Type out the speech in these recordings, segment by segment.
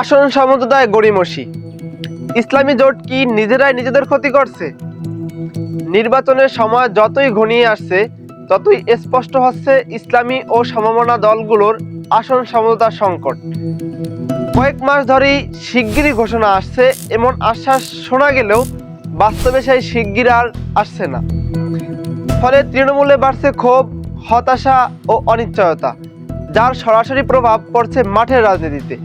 আসন সমঝোতায় গড়িমসি। ইসলামী জোট কি নিজেরাই নিজেদের ক্ষতি করছে? নির্বাচনের সময় যতই ঘনিয়ে আসছে, ততই স্পষ্ট হচ্ছে ইসলামী ও সমমনা দলগুলোর আসন সমঝোতার সংকট। কয়েক মাস ধরেই শিগগিরই ঘোষণা আসছে, এমন আশ্বাস শোনা গেলেও বাস্তবে সেই শিগগির আর আসছে না। ফলে তৃণমূলে বাড়ছে ক্ষোভ, হতাশা ও অনিশ্চয়তা, যার সরাসরি প্রভাব পড়ছে মাঠের রাজনীতিতে।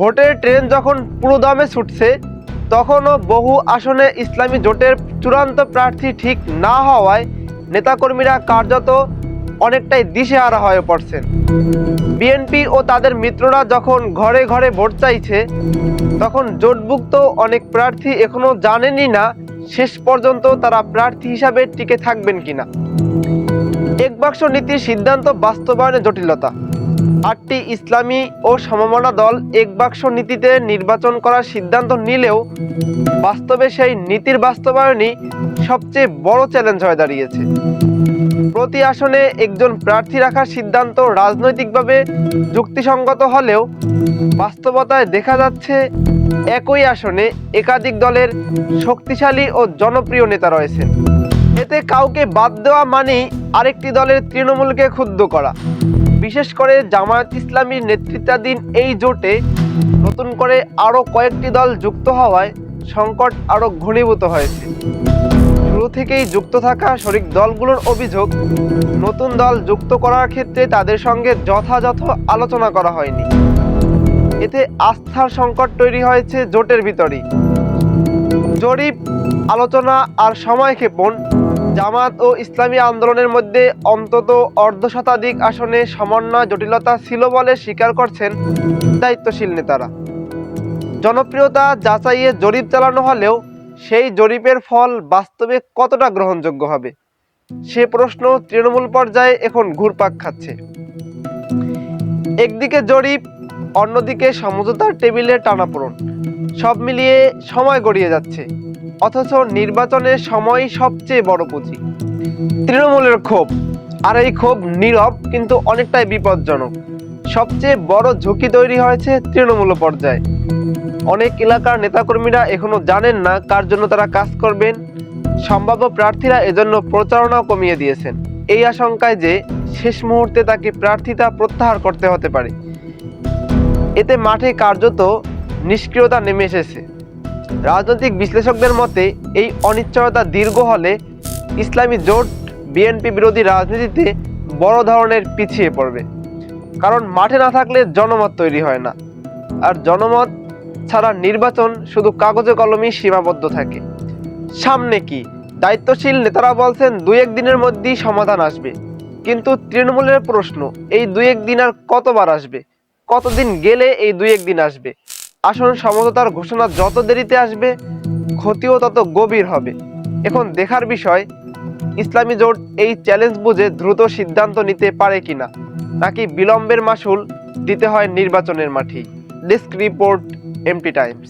ভোটের ট্রেন যখন পুরোদমে ছুটছে, তখনও বহু আসনে ইসলামী জোটের চূড়ান্ত প্রার্থী ঠিক না হওয়ায় নেতাকর্মীরা কার্যত অনেকটাই দিশেহারা হয়ে পড়ছেন। বিএনপি ও তাদের মিত্ররা যখন ঘরে ঘরে ভোট চাইছে, তখন জোটভুক্ত অনেক প্রার্থী এখনও জানেনই না শেষ পর্যন্ত তারা প্রার্থী হিসাবে টিকে থাকবেন কিনা। এক বাক্স নীতির সিদ্ধান্ত বাস্তবায়নে জটিলতা। আটটি ইসলামী ও সমমনা দল এক বাক্স নীতিতে নির্বাচন করার সিদ্ধান্ত নিলেও বাস্তবে সেই নীতির বাস্তবায়নই সবচেয়ে বড় চ্যালেঞ্জ হয়ে দাঁড়িয়েছে। প্রতি আসনে একজন প্রার্থী রাখার সিদ্ধান্ত রাজনৈতিকভাবে যুক্তিসঙ্গত হলেও বাস্তবতায় দেখা যাচ্ছে একই আসনে একাধিক দলের শক্তিশালী ও জনপ্রিয় নেতা রয়েছেন। এতে কাউকে বাদ দেওয়া মানেই আরেকটি দলের তৃণমূলকে ক্ষুব্ধ করা। বিশেষ করে জামায়াত ইসলামীর নেতৃত্বাধীন এই জোটে নতুন করে আরও কয়েকটি দল যুক্ত হওয়ায় সংকট আরও ঘনীভূত হয়েছে। শুরু থেকেই যুক্ত থাকা শরিক দলগুলোর অভিযোগ, নতুন দল যুক্ত করার ক্ষেত্রে তাদের সঙ্গে যথাযথ আলোচনা করা হয়নি। এতে আস্থার সংকট তৈরি হয়েছে জোটের ভিতরেই। জরিপ, আলোচনা আর সময়ক্ষেপণ জামাত ও ইসলামী আন্দোলনের মধ্যে অন্তত অর্ধ শতাধিক আসনে সমন্বয় জটিলতা ছিল বলে স্বীকার করছেন দায়িত্বশীল নেতারা। জনপ্রিয়তা যাচাইয়ে জরিপ চালানো হলেও সেই জরিপের ফল বাস্তবে কতটা গ্রহণযোগ্য হবে, সে প্রশ্ন তৃণমূল পর্যায়ে এখন ঘুরপাক খাচ্ছে। একদিকে জরিপ, অন্যদিকে সমঝোতার টেবিলে টানাপোড়ন। সব মিলিয়ে সময় গড়িয়ে যাচ্ছে। অথচ নির্বাচনের সময় সবচেয়ে বড় পুঁজি। তৃণমূলের ক্ষোভ, আর এই ক্ষোভ নীরব কিন্তু অনেকটাই বিপজ্জনক। সবচেয়ে বড় ঝুঁকি তৈরি হয়েছে তৃণমূল পর্যায়ে। অনেক এলাকার নেতাকর্মীরা এখনও জানেন না কার জন্য তারা কাজ করবেন। সম্ভাব্য প্রার্থীরা এজন্য প্রচারণাও কমিয়ে দিয়েছেন। এই আশঙ্কায় যে শেষ মুহূর্তে তাকে প্রার্থিতা প্রত্যাহার করতে হতে পারে। এতে মাঠে কার্যত নিষ্ক্রিয়তা নেমে এসেছে। রাজনৈতিক বিশ্লেষকদের মতে, এই অনিশ্চয়তা দীর্ঘ হলে ইসলামী জোট বিএনপি বিরোধী রাজনীতিতে বড় ধরনের পিছিয়ে পড়বে। কারণ মাঠে না থাকলে জনমত তৈরি হয় না। আর জনমত ছাড়া নির্বাচন শুধু কাগজে কলমেই সীমাবদ্ধ থাকে। সামনে কি? দায়িত্বশীল নেতারা বলছেন দুই এক দিনের মধ্যেই সমাধান আসবে। কিন্তু তৃণমূলের প্রশ্ন, এই দুই এক দিন আর কতবার আসবে? কতদিন গেলে এই দুই এক দিন আসবে? আসন সমঝোতার ঘোষণা যত দেরিতে আসবে, ক্ষতিও তত গভীর হবে। এখন দেখার বিষয়, ইসলামী জোট এই চ্যালেঞ্জ বুঝে দ্রুত সিদ্ধান্ত নিতে পারে কিনা, নাকি বিলম্বের মাসুল দিতে হয় নির্বাচনের মাঠেই? Desk report MT Times